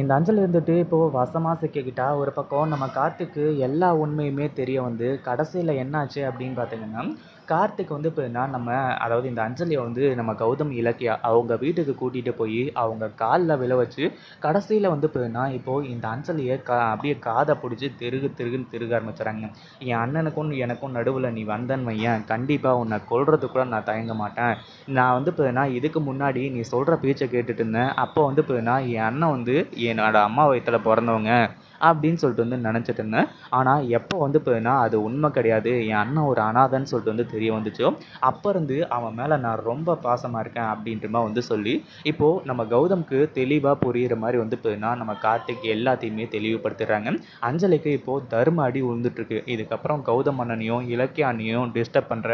இந்த அஞ்சல் இருந்துட்டு இப்போது வசமாக சிக்கிக்கிட்டா ஒரு பக்கம் நம்ம கார்த்திக்கு எல்லா உண்மையுமே தெரிய வந்து கடைசியில் என்னாச்சு அப்படின்னு பார்த்தீங்கன்னா கார்த்திக் வந்து இப்போ நம்ம அதாவது இந்த அஞ்சலியை வந்து நம்ம கௌதம் இலக்கியா அவங்க வீட்டுக்கு கூட்டிகிட்டு போய் அவங்க காலில் விழ வச்சு கடைசியில் வந்து இப்போ இப்போது இந்த அஞ்சலியை கா அப்படியே காதை பிடிச்சி திருகு திருகுன்னு திருக ஆரம்பிச்சுறாங்க. என் அண்ணனுக்கும் எனக்கும் நடுவில் நீ வந்தன் வையன். கண்டிப்பாக உன்னை கொல்றதுக்கு கூட நான் தயங்க மாட்டேன். நான் வந்து இப்போ இதுக்கு முன்னாடி நீ சொல்கிற பேச்சை கேட்டுட்டு இருந்தேன். அப்போ வந்து இப்போ என் அண்ணன் வந்து என்னோட அம்மா வயிற்றில் பிறந்தவங்க. அப்படின்னு சொல்லிட்டு வந்து நினச்சிட்டு இருந்தேன். ஆனால் எப்போ வந்து போயின்னா அது உண்மை கிடையாது. என் அண்ணன் ஒரு அனாதைன்னு சொல்லிட்டு வந்து தெரிய வந்துச்சோ. அப்போ இருந்து அவன் மேலே நான் ரொம்ப பாசமாக இருக்கேன் அப்படின்ற மாதிரி வந்து சொல்லி இப்போது நம்ம கௌதம்க்கு தெளிவாக புரிகிற மாதிரி வந்து போயின்னா நம்ம கார்த்திக் எல்லாத்தையுமே தெளிவுபடுத்திடுறாங்க அஞ்சலிக்கு இப்போது தர்ம அடி விழுந்துட்டுருக்கு இதுக்கப்புறம் கௌதம் அண்ணனையும் இலக்கிய அண்ணியும் டிஸ்டர்ப் பண்ணுற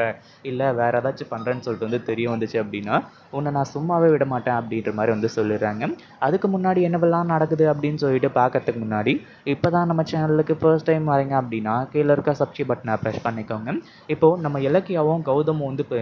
இல்லை வேறு ஏதாச்சும் பண்ணுறேன்னு சொல்லிட்டு வந்து தெரிய வந்துச்சு அப்படின்னா உன்னை நான் சும்மாவே விட மாட்டேன் அப்படின்ற மாதிரி வந்து சொல்லிடுறாங்க. அதுக்கு முன்னாடி என்னவெல்லாம் நடக்குது அப்படின்னு சொல்லிட்டு பார்க்கறதுக்கு முன்னாடி இப்போ தான் நம்ம சேனலுக்கு ஃபர்ஸ்ட் டைம் வரீங்க அப்படின்னா கீழே இருக்க சப்ஸ்கிரைப் பட்டனை ப்ரெஸ் பண்ணிக்கோங்க. இப்போது நம்ம இலக்கியாவும் கௌதமும் வந்து இப்போ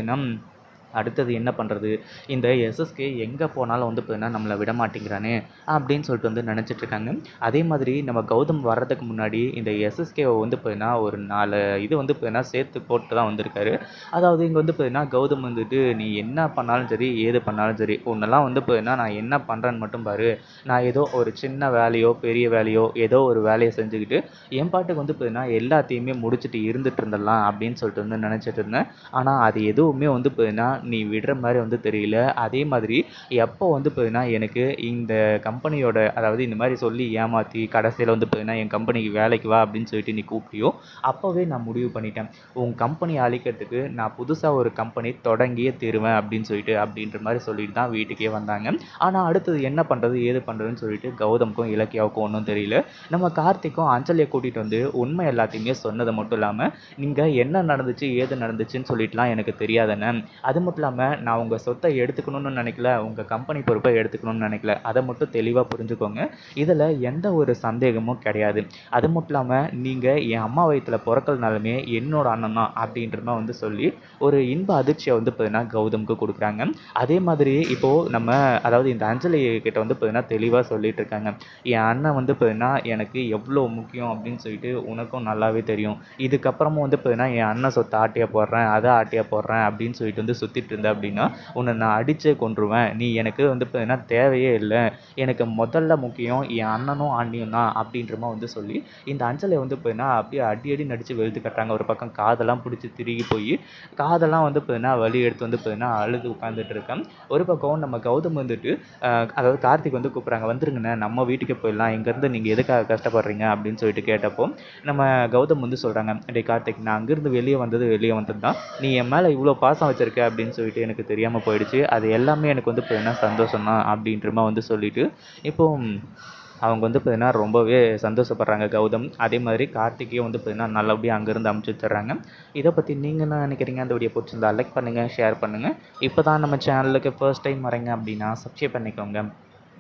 அடுத்தது என்ன பண்ணுறது இந்த எஸ்எஸ்கே எங்கே போனாலும் வந்து பார்த்தீங்கன்னா நம்மளை விட மாட்டேங்கிறானே அப்படின்னு சொல்லிட்டு வந்து நினச்சிட்ருக்காங்க அதே மாதிரி நம்ம கௌதம் வர்றதுக்கு முன்னாடி இந்த எஸ்எஸ்கேவை வந்து பார்த்தீங்கன்னா ஒரு நாலு இது வந்து பார்த்தீங்கன்னா சேர்த்து போட்டு தான் வந்திருக்காரு. அதாவது இங்கே வந்து பார்த்தீங்கன்னா கௌதம் வந்துட்டு நீ என்ன பண்ணாலும் சரி ஏது பண்ணாலும் சரி உன்னெல்லாம் வந்து பார்த்தீங்கன்னா நான் என்ன பண்ணுறேன்னு மட்டும் பாரு. நான் ஏதோ ஒரு சின்ன வேலையோ பெரிய வேலையோ ஏதோ ஒரு வேலையை செஞ்சுக்கிட்டு என் பாட்டுக்கு வந்து பார்த்தீங்கன்னா எல்லாத்தையுமே முடிச்சுட்டு இருந்துட்டு இருந்துடலாம் அப்படின்னு சொல்லிட்டு வந்து நினச்சிட்டு இருந்தேன். ஆனால் அது எதுவுமே வந்து பார்த்தீங்கன்னா நீ விடுற மாதிரி வந்து தெரியல. அதே மாதிரி எப்போ வந்து பார்த்தீங்கன்னா எனக்கு இந்த கம்பெனியோட அதாவது இந்த மாதிரி சொல்லி ஏமாற்றி கடைசியில் வந்து பார்த்தீங்கன்னா என் கம்பெனிக்கு வேலைக்கு வா அப்படின்னு சொல்லிட்டு நீ கூப்பிட்டியோ அப்போவே நான் முடிவு பண்ணிட்டேன். உன் கம்பெனி அழிக்கிறதுக்கு நான் புதுசாக ஒரு கம்பெனி தொடங்கியே தருவேன் அப்படின்னு சொல்லிட்டு அப்படின்ற மாதிரி சொல்லிட்டு தான் வீட்டுக்கே வந்தாங்க. ஆனால் அடுத்தது என்ன பண்ணுறது ஏது பண்ணுறதுன்னு சொல்லிட்டு கௌதமுக்கும் இலக்கியாவுக்கும் ஒன்றும் தெரியல. நம்ம கார்த்திக்கும் அஞ்சலியை கூட்டிகிட்டு வந்து உண்மை எல்லாத்தையுமே சொன்னது மட்டும் இல்லாமல் நீங்கள் என்ன நடந்துச்சு ஏது நடந்துச்சுன்னு சொல்லிட்டுலாம் எனக்கு தெரியாதுன்னு. அது மட்டும் இல்லாமல் நான் உங்கள் சொத்தை எடுத்துக்கணும்னு நினைக்கல உங்கள் கம்பெனி பொறுப்பை எடுத்துக்கணும்னு நினைக்கல. அதை மட்டும் தெளிவாக புரிஞ்சுக்கோங்க. இதில் எந்த ஒரு சந்தேகமும் கிடையாது. அது மட்டும் இல்லாமல் நீங்கள் என் அம்மா வயிற்றில் பிறக்கலனாலுமே என்னோட அண்ணன் தான் அப்படின்ற மாதிரி வந்து சொல்லி ஒரு இன்ப அதிர்ச்சியை வந்து பார்த்தீங்கன்னா கௌதமுக்கு கொடுக்குறாங்க. அதே மாதிரி இப்போது நம்ம அதாவது இந்த அஞ்சலி கிட்ட வந்து பார்த்தீங்கன்னா தெளிவாக சொல்லிட்டு இருக்காங்க. என் அண்ணன் வந்து பார்த்தீங்கன்னா எனக்கு எவ்வளோ முக்கியம் அப்படின்னு சொல்லிட்டு உனக்கும் நல்லாவே தெரியும். இதுக்கப்புறமும் வந்து பார்த்தீங்கன்னா என் அண்ணன் சொத்தை ஆட்டியாக போடுறேன் அதை ஆட்டியாக போடுறேன் அப்படின்னு சொல்லிட்டு வந்து சுற்றிட்டு இருந்த அப்படின்னா உன்னை நான் அடித்தே கொன்றுவேன். நீ எனக்கு வந்து பார்த்தீங்கன்னா தேவையே இல்லை. எனக்கு முதல்ல முக்கியம் என் அண்ணனும் அண்ணியும் தான் அப்படின்றமா வந்து சொல்லி இந்த அஞ்சலை வந்து பார்த்தீங்கன்னா அப்படியே அடி அடி நடித்து வெளுத்து கட்டுறாங்க. ஒரு பக்கம் காதெல்லாம் பிடிச்சி திருகி போய் காதெல்லாம் வந்து பார்த்தீங்கன்னா வலி எடுத்து வந்து பார்த்தீங்கன்னா அழுது உட்காந்துட்டு இருக்கேன். ஒரு பக்கம் நம்ம கௌதம் வந்துட்டு அதாவது கார்த்திக் வந்து கூப்பிட்றாங்க வந்துருங்கண்ணே நம்ம வீட்டுக்கு போயிடலாம். இங்கேருந்து நீங்கள் எதுக்காக கஷ்டப்படுறீங்க? அப்படின்னு சொல்லிட்டு கேட்டப்போ நம்ம கௌதம் வந்து சொல்கிறாங்க டே கார்த்திக் நான் அங்கேருந்து வெளியே வந்தது வெளியே வந்தது தான் நீ என் மேலே இவ்வளோ பாசம் வச்சுருக்க அப்படின்னு சொல்லிட்டு எனக்கு தெரியாமல் போயிடுச்சு. அது எல்லாமே எனக்கு வந்து பார்த்தீங்கன்னா சந்தோஷம் தான் அப்படின்ற மாதிரி வந்து சொல்லிவிட்டு இப்போ அவங்க வந்து பார்த்தீங்கன்னா ரொம்பவே சந்தோஷப்படுறாங்க கௌதம். அதே மாதிரி கார்த்திகையும் வந்து பார்த்தீங்கன்னா நல்லபடியாக அங்கேருந்து அமுச்சு வச்சிடுறாங்க. இதை பற்றி நீங்கள் என்ன நினைக்கிறீங்க? அந்த வீடியோ பிடிச்சிருந்தா லைக் பண்ணுங்கள் ஷேர் பண்ணுங்கள் இப்போ தான் நம்ம சேனலுக்கு ஃபர்ஸ்ட் டைம் வரீங்க அப்படின்னா சப்ஸ்கிரைப் பண்ணிக்கோங்க.